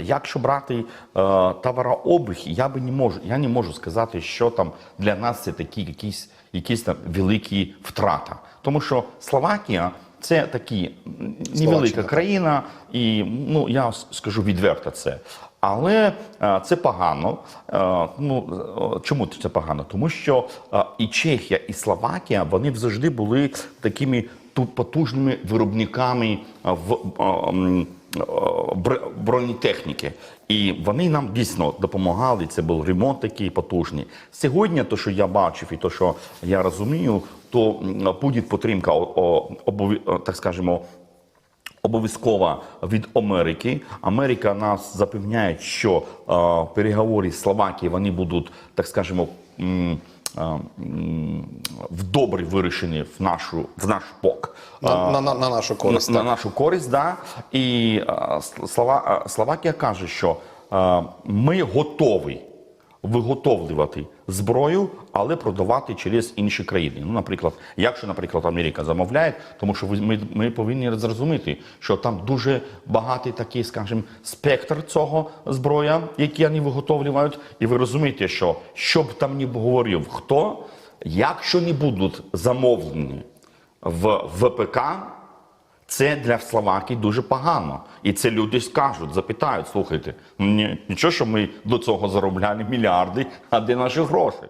Якщо брати е, товарообіг, я би не можу, я не можу сказати, що там для нас це такі якісь, якісь там великі втрата. Тому що Словакія це такі невелика країна, і ну я скажу відверто це. Але е, це погано. Е, ну е, чому це погано? Тому що е, і Чехія, і Словакія вони завжди були такими тут потужними виробниками в бронетехніки. І вони нам дійсно допомагали. Це був ремонт такий потужний. Сьогодні, то, що я бачив, і то, що я розумію, то буде підтримка так скажемо. Обов'язкова від Америки. Америка нас запевняє, що е, переговори з Словакією вони будуть, так скажемо, в добрі вирішені в нашу в наш бок. На, на, на, на нашу користь. на, на нашу користь, да. І Слова, Словакія каже, що ми готові виготовлювати зброю, але продавати через інші країни. Ну, наприклад, якщо, наприклад, Америка замовляє, тому що ми, ми повинні зрозуміти, що там дуже багатий такий, скажімо, спектр цього зброя, які вони виготовлюють. І ви розумієте, що що б там не говорив хто, якщо не будуть замовлені в ВПК, це для Словакії дуже погано. І це люди скажуть, запитають, слухайте, нічого, що ми до цього заробляли мільярди, а де наші гроші?